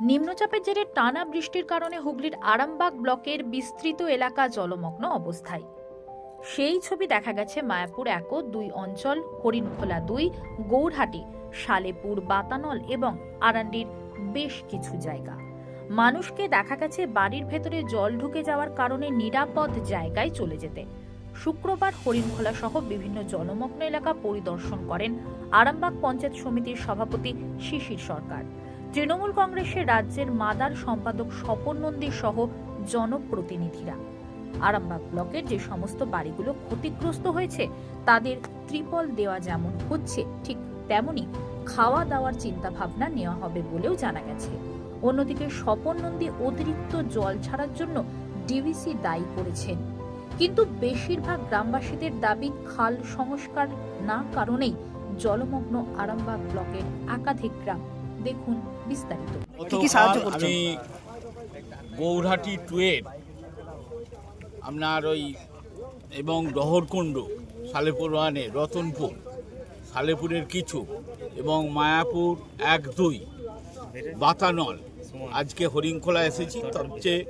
নিম্নচাপের জেরে টানা বৃষ্টির কারণে হুগলির আরামবাগ ব্লকের বিস্তৃত এলাকা জলমগ্ন অবস্থায়। সেই ছবি দেখা গেছে মায়াপুর এক দুই অঞ্চল, হরিণখোলা দুই, গৌরহাটি সালেপুর বাতানল এবং আরান্ডির বেশ কিছু জায়গা। মানুষকে দেখা গেছে বাড়ির ভেতরে জল ঢুকে যাওয়ার কারণে নিরাপদ জায়গায় চলে যেতে। শুক্রবার হরিণখোলা সহ বিভিন্ন জলমগ্ন এলাকা পরিদর্শন করেন আরামবাগ পঞ্চায়েত সমিতির সভাপতি শিশির সরকার। তৃণমূল কংগ্রেসের রাজ্যের মাদার সম্পাদক স্বপন নন্দী সহ জনপ্রতিনিধিরা। আরামবাগ ব্লকের যে সমস্ত বাড়িগুলো ক্ষতিগ্রস্ত হয়েছে, তাদের ত্রিপল দেওয়া যেমন হচ্ছে, ঠিক তেমনি খাওয়া দাওয়ার চিন্তা ভাবনা নেওয়া হবে বলেও জানা গেছে। অন্যদিকে স্বপন নন্দী অতিরিক্ত জল ছাড়ার জন্য ডিভিসি দায়ী করেছেন। কিন্তু বেশিরভাগ গ্রামবাসীদের দাবি খাল সংস্কার না কারণেই জলমগ্ন আরামবাগ ব্লকের একাধিক গ্রাম দেখুন বিস্তারিত? আমি গৌরহাটি টুয়ের আপনার ওই এবং ডহরকুণ্ড সালেপুর ওয়ানে রতনপুর সালেপুরের কিছু এবং মায়াপুর এক দুই বাতানল। আজকে হরিংখোলা এসেছি সবচেয়ে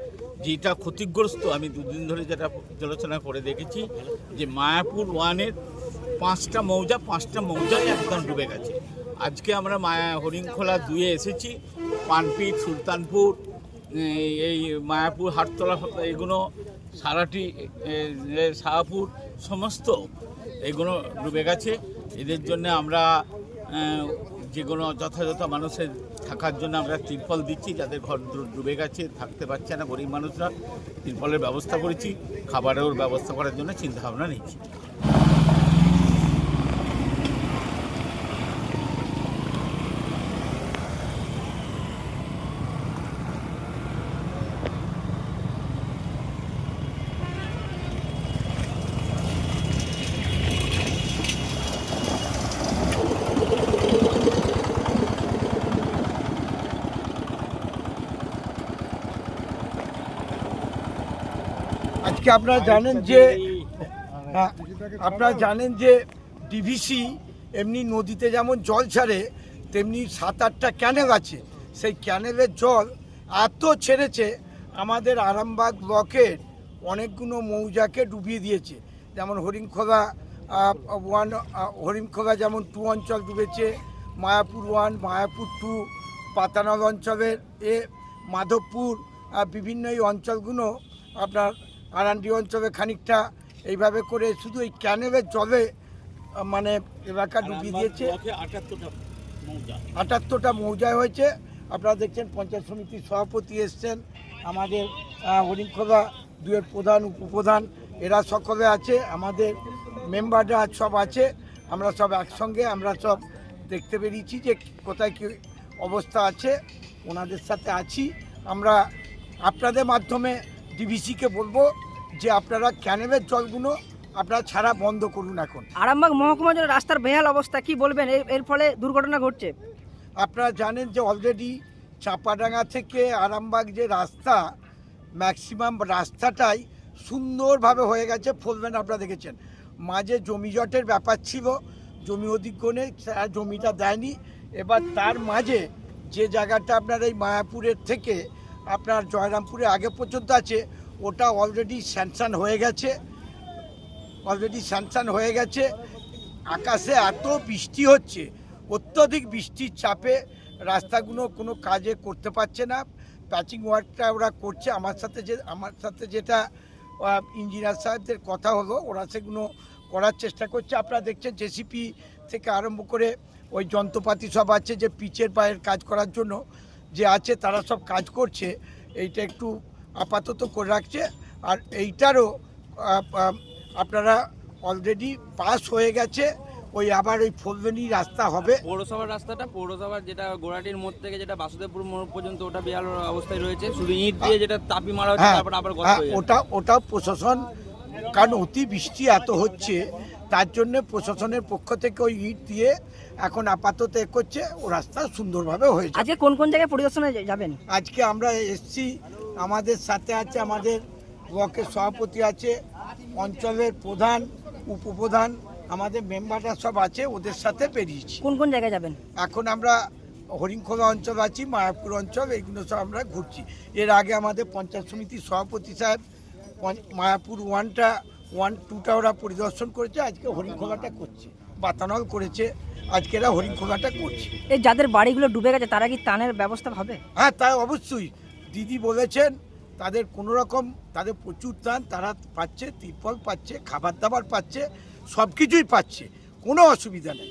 যেটা ক্ষতিগ্রস্ত আমি দুদিন ধরে যেটা আলোচনা করে দেখেছি যে মায়াপুর ওয়ানের পাঁচটা মৌজা পাঁচটা মৌজাই একদম ডুবে গেছে। আজকে আমরা মায়া হরিংখোলা দুয়ে এসেছি পানপিট সুলতানপুর এই- মায়াপুর হাটতলা এগুলো সারাটি এ, সমস্ত এগুলো ডুবে গেছে। এদের জন্য আমরা যেগুলো যথাযথ মানুষের থাকার জন্য আমরা তিরপল দিচ্ছি যাদের ঘর ডুবে গেছে থাকতে পারছে না গরিব মানুষরা। তিরপলের ব্যবস্থা করেছি খাবারের ব্যবস্থা করার জন্য চিন্তাভাবনা নিচ্ছি। আজকে আপনারা জানেন যে হ্যাঁ, আপনারা জানেন যে ডিভিসি এমনি নদীতে যেমন জল ছাড়ে তেমনি সাত আটটা ক্যানেল আছে। সেই ক্যানেলের জল এত ছেড়েছে আমাদের আরামবাগ ব্লকের অনেকগুলো মৌজাকে ডুবিয়ে দিয়েছে। যেমন হরিণখোলা ওয়ান হরিণখোলা যেমন টু অঞ্চল ডুবেছে মায়াপুর ওয়ান মায়াপুর টু পাতানল অঞ্চলের এ মাধবপুর বিভিন্ন এই অঞ্চলগুলো আপনার আরান্ডি অঞ্চলে খানিকটা এইভাবে করে শুধু এই ক্যানেলের জলে মানে এলাকা ডুবিয়ে দিয়েছে। আটাত্তরটা মৌজা। মৌজায় হয়েছে। আপনারা দেখছেন পঞ্চায়েত সমিতির সভাপতি এসছেন। আমাদের হরিণখোলা দুয়ের প্রধান উপপ্রধান এরা সকলে আছে। আমাদের মেম্বাররা সব আছে। আমরা সব একসঙ্গে আমরা সব দেখতে পেরেছি যে কোথায় কী অবস্থা আছে। ওনাদের সাথে আছি। আমরা আপনাদের মাধ্যমে ডিভিসিকে বলব যে আপনারা ক্যানেলের জলগুলো আপনারা ছাড়া বন্ধ করুন এখন। আরামবাগ মহকুমা জন্য রাস্তার বেহাল অবস্থা কি বলবেন? এর- ফলে দুর্ঘটনা ঘটছে। আপনারা জানেন যে অলরেডি চাপাডাঙ্গা থেকে আরামবাগ যে রাস্তা ম্যাক্সিমাম রাস্তাটাই সুন্দরভাবে হয়ে গেছে ফোলবেন আপনারা দেখেছেন। মাঝে জমি জটের ব্যাপার ছিল জমি অধিগ্রহণে জমিটা দেয়নি। এবার তার মাঝে যে জায়গাটা আপনার এই মায়াপুরের থেকে আপনার জয়রামপুরে আগে পর্যন্ত আছে, ওটা অলরেডি স্যাংশন হয়ে গেছে। অলরেডি স্যাংশন হয়ে গেছে। আকাশে এত বৃষ্টি হচ্ছে, অত্যধিক বৃষ্টির চাপে রাস্তাগুলো কোনো কাজে করতে পারছে না। প্যাচিং ওয়ার্কটা ওরা করছে। আমার সাথে যে, আমার সাথে যেটা ইঞ্জিনিয়ার সাহেবদের কথা হলো, ওরা সেগুলো করার চেষ্টা করছে। আপনারা দেখছেন জেসিপি থেকে আরম্ভ করে ওই যন্ত্রপাতি সব আছে যে পিচের পায়ের কাজ করার জন্য। যে আছে তারা সব কাজ করছে এইটা একটু আপাতত করে রাখছে। আর এইটারও আপনারা অলরেডি পাস হয়ে গেছে ওই আবার ওই ফোলবেনি রাস্তা হবে। পৌরসভার রাস্তাটা পৌরসভার যেটা গোড়াটির মোড় থেকে যেটা বাসুদেবপুর মোড় পর্যন্ত ওটা বেহাল অবস্থায় রয়েছে। শুধু ইট দিয়ে যেটা তাপি মারা হচ্ছে হ্যাঁ। তারপর আবার হ্যাঁ, হয়ে। ওটা ওটা প্রশাসন কারণ অতি বৃষ্টি এত হচ্ছে তার জন্য প্রশাসনের পক্ষ থেকে ওই ইট দিয়ে এখন আপাতত এ করছে ও রাস্তা সুন্দরভাবে হয়েছে আজকে কোন কোন জায়গায় পরিদর্শনে যাবেন? আজকে আমরা এসছি আমাদের সাথে আছে আমাদের ব্লকের সভাপতি আছে অঞ্চলের প্রধান উপপ্রধান আমাদের মেম্বাররা সব আছে ওদের সাথে বেরিয়েছি। কোন কোন জায়গায় যাবেন? এখন আমরা হরিণখোলা অঞ্চল আছি মায়াপুর অঞ্চল এইগুলো সব আমরা ঘুরছি। এর আগে আমাদের পঞ্চায়েত সমিতির সভাপতি সাহেব মায়াপুর ওয়ানটা ওয়ান টুটা ওরা পরিদর্শন করেছে আজকে হরিণখোলাটা করছে। বাতানল করেছে আজকে এরা হরিণখোলাটা করছে। এই যাদের বাড়িগুলো ডুবে গেছে তারা কি ত্রাণের ব্যবস্থা হবে? হ্যাঁ তাই অবশ্যই। দিদি বলেছেন তাদের কোনো রকম তাদের প্রচুর ত্রাণ তারা পাচ্ছে তিরপল পাচ্ছে খাবার দাবার পাচ্ছে সব কিছুই পাচ্ছে। কোনো অসুবিধা নেই।